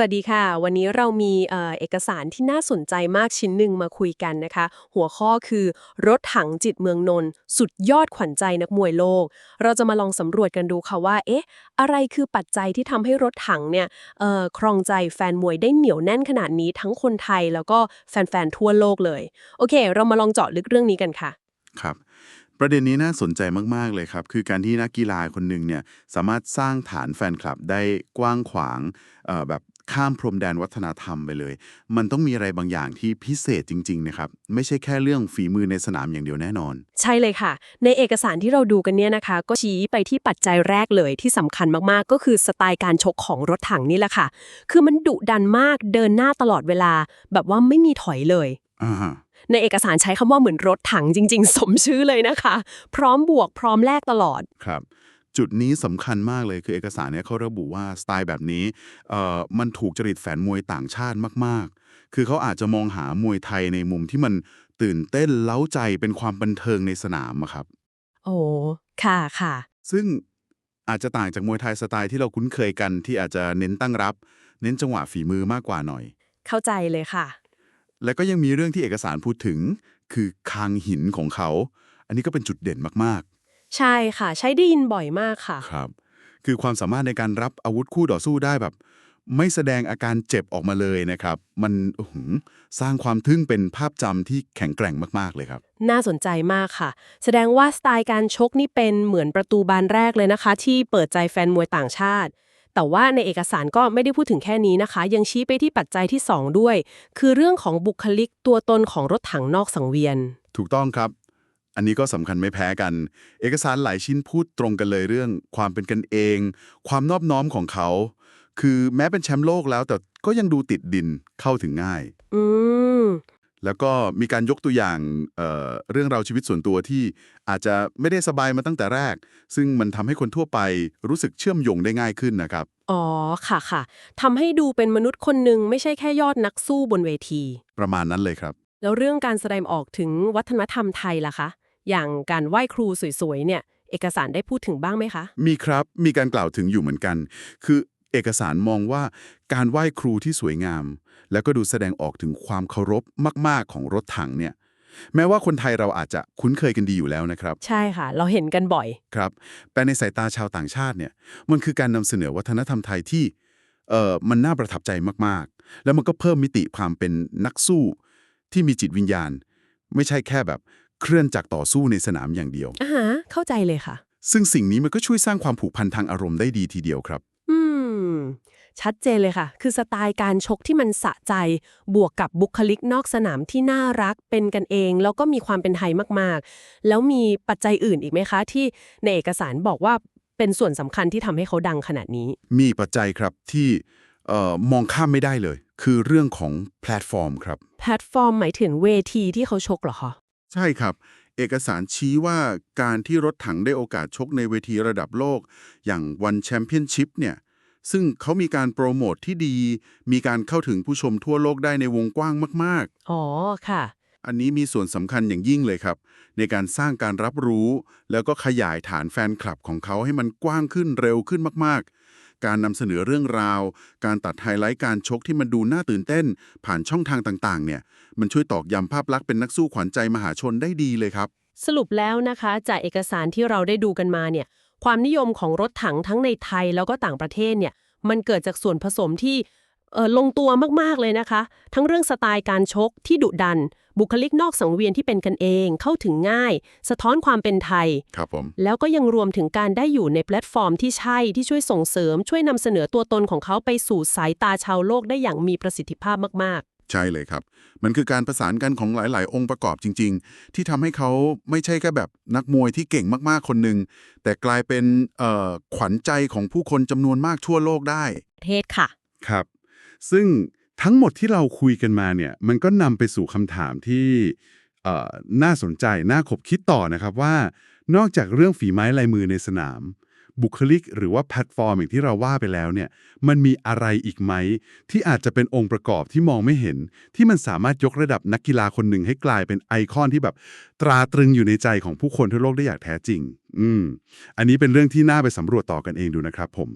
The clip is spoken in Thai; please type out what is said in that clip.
วัสดีค่ะ วันนี้เรามีเอ่อเอกสารที่น่าสนใจมากชิ้นหนึ่งมาคุยกันนะคะ หัวข้อคือ รถถังจิตเมืองนนท์สุดยอดขวัญใจนักมวยโลก เราจะมาลองสำรวจกันดูค่ะว่า เอ๊ะ อะไรคือปัจจัยที่ทำให้รถถังเนี่ยเอ่อครองใจแฟนมวยได้เหนียวแน่นขนาดนี้ทั้งคนไทยแล้วก็แฟนๆทั่วโลกเลย โอเค เรามาลองเจาะลึกเรื่องนี้กันค่ะ ครับประเด็นนี้น่าสนใจมาก ๆ เลยครับ คือการที่นักกีฬาคนหนึ่งเนี่ยสามารถสร้างฐานแฟนคลับได้กว้างขวางเอ่อแบบ ข้ามพรมแดนวัฒนธรรมไปเลย มันต้องมีอะไรบางอย่างที่พิเศษจริง ๆ นะครับ ไม่ใช่แค่เรื่องฝีมือในสนามอย่างเดียวแน่นอน ใช่เลยค่ะ ในเอกสารที่เราดูกันเนี่ยนะคะ ก็ชี้ไปที่ปัจจัยแรกเลยที่สำคัญมากๆ ก็คือสไตล์การชกของรถถังนี่แหละค่ะ คือมันดุดันมากเดินหน้าตลอดเวลา แบบว่าไม่มีถอยเลยอ่าฮะในเอกสารใช้คำว่าเหมือนรถถังจริง ๆ สมชื่อเลยนะคะ พร้อมบวกพร้อมแลกตลอดครับ จุดนี้สำคัญมากเลยคือเอกสารเนี่ยเขาระบุว่าสไตล์แบบนี้เอ่อมันถูกจริตแฟนมวยต่างชาติมาก ๆ คือเขาอาจจะมองหามวยไทยในมุมที่มันตื่นเต้นเล้าใจเป็นความบันเทิงในสนามอะครับ โอ้ค่ะค่ะ ซึ่งอาจจะต่างจากมวยไทยสไตล์ที่เราคุ้นเคยกันที่อาจจะเน้นตั้งรับ เน้นจังหวะฝีมือมากกว่าหน่อย เข้าใจเลยค่ะ และก็ยังมีเรื่องที่เอกสารพูดถึง คือคางหินของเขา อันนี้ก็เป็นจุดเด่นมาก ใช่ค่ะ ใช้ได้ยินบ่อยมากค่ะๆครับ คือความสามารถในการรับอาวุธคู่ต่อสู้ได้แบบ ไม่แสดงอาการเจ็บออกมาเลยนะครับ มันอื้อหือสร้างความทึ่งเป็นภาพจำที่แข็งแกร่งมากๆเลยครับ น่าสนใจมากค่ะ แสดงว่าสไตล์การชกนี่เป็นเหมือนประตูบานแรกเลยนะคะ ที่เปิดใจแฟนมวยต่างชาติ แต่ว่าในเอกสารก็ไม่ได้พูดถึงแค่นี้นะคะ ยังชี้ไปที่ปัจจัยที่ 2 ด้วย คือเรื่องของบุคลิกตัวตนของรถถังนอกสังเวียน ถูกต้องครับ อันนี้ก็สำคัญไม่แพ้กัน เอกสารหลายชิ้นพูดตรงกันเลยเรื่อง ความเป็นกันเอง ความนอบน้อมของเขา คือแม้เป็นแชมป์โลกแล้วแต่ก็ยังดูติดดินเข้าถึงง่าย อืมแล้วก็มีการยกตัวอย่างเอ่อเรื่องราวชีวิตส่วนตัวที่อาจจะไม่ได้สบายมาตั้งแต่แรก ซึ่งมันทำให้คนทั่วไปรู้สึกเชื่อมโยงได้ง่ายขึ้นนะครับ อ๋อค่ะค่ะทำให้ดูเป็นมนุษย์คนหนึ่งไม่ใช่แค่ยอดนักสู้บนเวที ประมาณนั้นเลยครับ แล้วเรื่องการแสดงออกถึงวัฒนธรรมไทยล่ะคะ อย่างการไหว้ครูสวยๆเนี่ยเอกสารได้พูดถึงบ้างไหมคะ มีครับมีการกล่าวถึงอยู่เหมือนกัน คือเอกสารมองว่าการไหว้ครูที่สวยงาม แล้วก็ดูแสดงออกถึงความเคารพมาก ๆ ของรถถังเนี่ยแม้ว่าคนไทยเราอาจจะคุ้นเคยกันดีอยู่แล้วนะครับ ใช่ค่ะ เราเห็นกันบ่อยครับแต่ในสายตาชาวต่างชาติเนี่ยมันคือการนำเสนอวัฒนธรรมไทยที่เอ่อมันน่าประทับใจมากๆ แล้วมันก็เพิ่มมิติความเป็นนักสู้ที่มีจิตวิญญาณ ไม่ใช่แค่แบบ เคลื่อนจากต่อสู้ในสนามอย่างเดียว อ่าฮะเข้าใจเลยค่ะ ซึ่งสิ่งนี้มันก็ช่วยสร้างความผูกพันทางอารมณ์ได้ดีทีเดียวครับ อืม ชัดเจนเลยค่ะ คือสไตล์การชกที่มันสะใจ บวกกับบุคลิกนอกสนามที่น่ารักเป็นกันเอง แล้วก็มีความเป็นไทยมากๆ แล้วมีปัจจัยอื่นอีกไหมคะ ที่ในเอกสารบอกว่าเป็นส่วนสำคัญที่ทำให้เขาดังขนาดนี้ มีปัจจัยครับที่เอ่อมองข้ามไม่ได้เลย คือเรื่องของแพลตฟอร์มครับ แพลตฟอร์มหมายถึงเวทีที่เขาชกเหรอคะ ใช่ครับ เอกสารชี้ว่าการที่รถถังได้โอกาสชกในเวทีระดับโลก อย่างวันแชมเปี้ยนชิพเนี่ย ซึ่งเขามีการโปรโมทที่ดี มีการเข้าถึงผู้ชมทั่วโลกได้ในวงกว้างมากอ๋อค่ะๆอันนี้มีส่วนสำคัญอย่างยิ่งเลยครับ ในการสร้างการรับรู้ แล้วก็ขยายฐานแฟนคลับของเขาให้มันกว้างขึ้นเร็วขึ้นมากๆ การนำเสนอเรื่องราว การตัดไฮไลท์การชกที่มันดูน่าตื่นเต้น ผ่านช่องทางต่างๆ เนี่ย มันช่วยตอกย้ำภาพลักษณ์เป็นนักสู้ขวัญใจมหาชนได้ดีเลยครับ สรุปแล้วนะคะจากเอกสารที่เราได้ดูกันมาเนี่ย ความนิยมของรถถังทั้งในไทยแล้วก็ต่างประเทศเนี่ย มันเกิดจากส่วนผสมที่ ลงตัวมากๆเลยนะคะ ทั้งเรื่องสไตล์การชกที่ดุดัน บุคลิกนอกสังเวียนที่เป็นกันเองเข้าถึงง่าย สะท้อนความเป็นไทย ครับผม แล้วก็ยังรวมถึงการได้อยู่ในแพลตฟอร์มที่ใช่ที่ช่วยส่งเสริม ช่วยนำเสนอตัวตนของเขาไปสู่สายตาชาวโลกได้อย่างมีประสิทธิภาพมากใช่เลยครับ มันคือการประสานกันของหลาย ๆ องค์ประกอบจริง ๆ ที่ทำให้เขาไม่ใช่แค่แบบนักมวยที่เก่งมากๆคนหนึ่งแต่กลายเป็นเอ่อขวัญใจของผู้คนจำนวนมากทั่วโลกได้ๆประเทศค่ะ ครับ ซึ่งทั้งหมดที่เราคุยกันมาเนี่ยมันก็นำไปสู่คำถามที่น่าสนใจ น่าขบคิดต่อนะครับว่า นอกจากเรื่องฝีไม้ลายมือในสนาม บุคลิกหรือว่าแพลตฟอร์มอย่างที่เราว่าไปแล้วเนี่ยมันมีอะไรอีกไหม ที่อาจจะเป็นองค์ประกอบที่มองไม่เห็น ที่มันสามารถยกระดับนักกีฬาคนหนึ่งให้กลายเป็นไอคอนที่แบบตราตรึงอยู่ในใจของผู้คนทั่วโลกได้อย่างแท้จริง อืมอันนี้เป็นเรื่องที่น่าไปสำรวจต่อกันเองดูนะครับผม